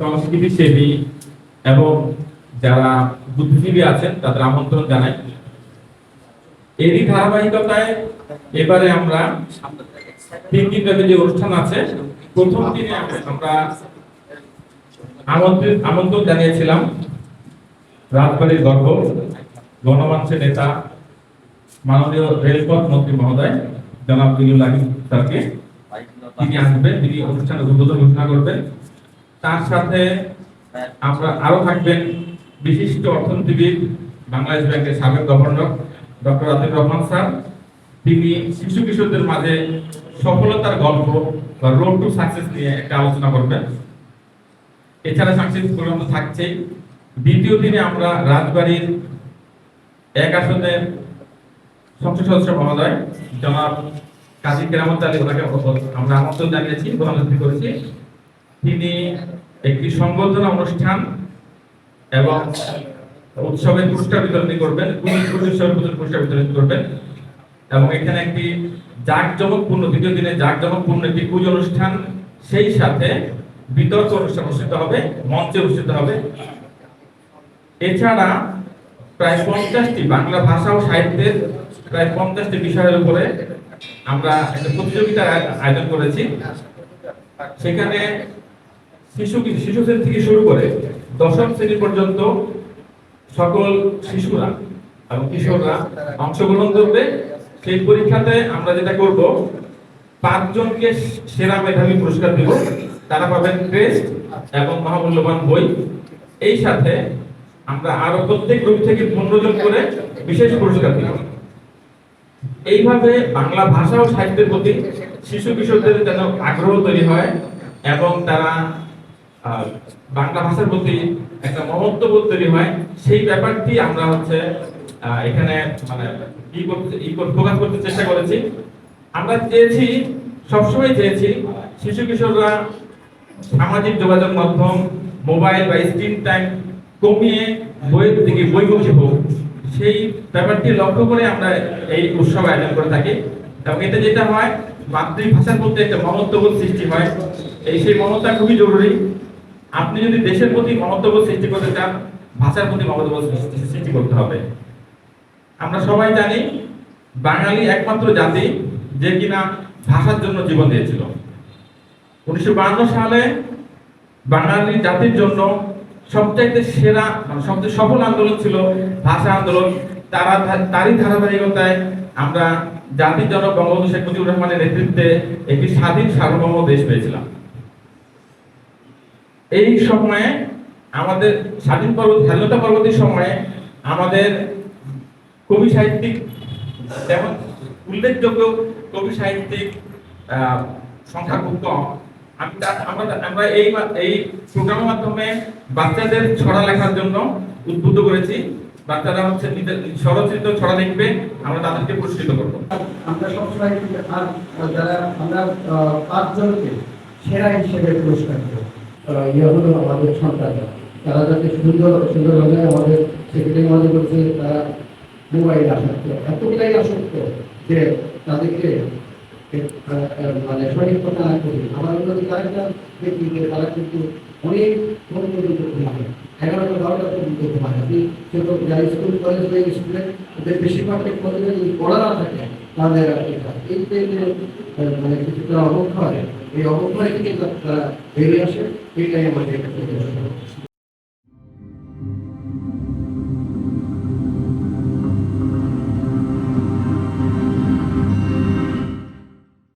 সংস্কৃতি সেবী এবং যারা বুদ্ধিজীবী আছেন, তাদের আমন্ত্রণ জানাই। এরই ধারাবাহিকতায় এবারে আমরা তিন দিন ব্যাপী যে অনুষ্ঠান আছে, প্রথম দিনে আমরা আমন্ত্রণ জানিয়েছিলাম রাজবাড়ির গর্ব গণমানুষের নেতা, মাননীয় রেলপথ মন্ত্রী মহোদয়, জনাব আলী স্যারকে। তিনি আসবেন, তিনি অনুষ্ঠানের উদ্বোধন ঘোষণা করবেন। তার সাথে আমরা আরও থাকবেন বিশিষ্ট অর্থনীতিবিদ, বাংলাদেশ ব্যাংকের সাবেক governor doctor Atiq Rahman sir. তিনি শিশু কিশোরদের মাঝে সফলতার গল্প বা রোড টু সাকসেস নিয়ে একটা আলোচনা করবেন। এছাড়া সাংস্কৃতিক প্রোগ্রাম তো থাকছেই। দ্বিতীয় দিনে আমরা রাজবাড়ির এক আসনের সংসদ সদস্য মহোদয়, জনাব কাজী কেরামত আলী ওনাকে আমরা আমন্ত্রণ জানিয়েছি প্রধান অতিথি করেছি। তিনি একটি সংবর্ধনা অনুষ্ঠান এবং উৎসবের পুরস্কার বিতরণী করবেন পুরস্কার বিতরণ করবেন। এবং এখানে একটি জাঁকজমকপূর্ণ, দ্বিতীয় দিনে জাঁকজমকপূর্ণ একটি পুজো অনুষ্ঠান, সেই সাথে বিতর্ক অনুষ্ঠান অনুষ্ঠিত হবে, মঞ্চে অনুষ্ঠিত হবে। এছাড়া প্রায় পঞ্চাশটি বাংলা ভাষা ও সাহিত্যের প্রায় পঞ্চাশটি বিষয়ের উপরে আমরা একটা প্রতিযোগিতার আয়োজন করেছি। সেখানে শিশু শিশু শ্রেণি থেকে শুরু করে দশম শ্রেণি পর্যন্ত সকল শিশুরা এবং কিশোররা অংশগ্রহণ করবে। সেই পরীক্ষাতে আমরা যেটা করব, পাঁচজনকে সেরা মেধাবী পুরস্কার দেব। তারা পাবেন ক্রেস্ট এবং মহামূল্যবান বই। এই সাথে আমরা আরও প্রত্যেক গ্রুপ থেকে পনেরো জন করে বিশেষ পুরস্কার দিব। এইভাবে বাংলা ভাষা ও সাহিত্যের প্রতি শিশু কিশোরদের যেন আগ্রহ তৈরি হয় এবং তারা বাংলা ভাষার প্রতি একটা মমত্ববোধ তৈরি হয়। সেই ব্যাপারটি আমরা হচ্ছে এখানে মানে ই করতে করতে চেষ্টা করেছি। আমরা চেয়েছি, সবসময় চেয়েছি, শিশু কিশোররা সামাজিক যোগাযোগ মাধ্যম, মোবাইল বা স্ক্রিন টাইম কমিয়ে বইয়ের দিকে বইমুখী হোক, সেই ব্যাপারটি লক্ষ্য করে আমরা এই উৎসব আয়োজন করে থাকি। এবং এতে যেটা হয়, মাতৃভাষার মধ্যে একটা মমত্ববোধ সৃষ্টি হয়। এই সেই মমতা খুবই জরুরি। আপনি যদি দেশের প্রতি মমত্ববোধ সৃষ্টি করতে চান, ভাষার প্রতি মমত্ববোধ সৃষ্টি- করতে হবে। আমরা সবাই জানি, বাঙালি একমাত্র জাতি যে কিনা ভাষার জন্য জীবন দিয়েছিল। উনিশশো সালে বাঙালি জাতির জন্য সবচাইতে সেরা মানে সবচেয়ে সফল আন্দোলন ছিল ভাষা আন্দোলন। তারা তারই ধারাবাহিকতায় আমরা জাতির জনক বঙ্গবন্ধু শেখ মুজিবুর রহমানের নেতৃত্বে একটি স্বাধীন সার্বভৌম দেশ পেয়েছিলাম। এই সময়ে আমাদের স্বাধীন পর্ব স্বাধীনতা পরবর্তী সময়ে আমাদের কবি সাহিত্যিক যেমন উল্লেখযোগ্য কবি সাহিত্যিক সংখ্যা খুব কম। আমি আমরা আমরা এই এই প্রোগ্রামের মাধ্যমে বাচ্চাদের ছড়া লেখার জন্য উদ্বুদ্ধ করেছি। বাচ্চারা হচ্ছে নিজের স্বরচিত ছড়া লিখবে, আমরা তাদেরকে পুরস্কৃত করব। আমরা সবসময় আর, যারা আমরা পাঁচজনকে সেরা হিসেবে পুরস্কার দেব। ইয়ে হলো আমাদের সন্তানরা। তারা যাতে সুন্দর সুন্দরভাবে আমাদের সেক্রেটারি মধ্যে বলছে, তারা মোবাইল আসক্ত। এতটাই আসক্ত যে তাদেরকে মানে সঠিক কথা না করি আমার আরেকটা দেখি যে তারা কিন্তু অনেক পর্যন্ত ঘুমায় এগারোটা, বারোটা পর্যন্ত ঘুমায় আপনি যারা স্কুল, কলেজ, স্কুলে ওদের বেশিরভাগটা কলেজে যদি পড়া না থাকে তাদের মানে কিছুটা অবক্ষয় এই অবক্ষয় থেকে তারা বেরিয়ে আসে এটাই আমাদের।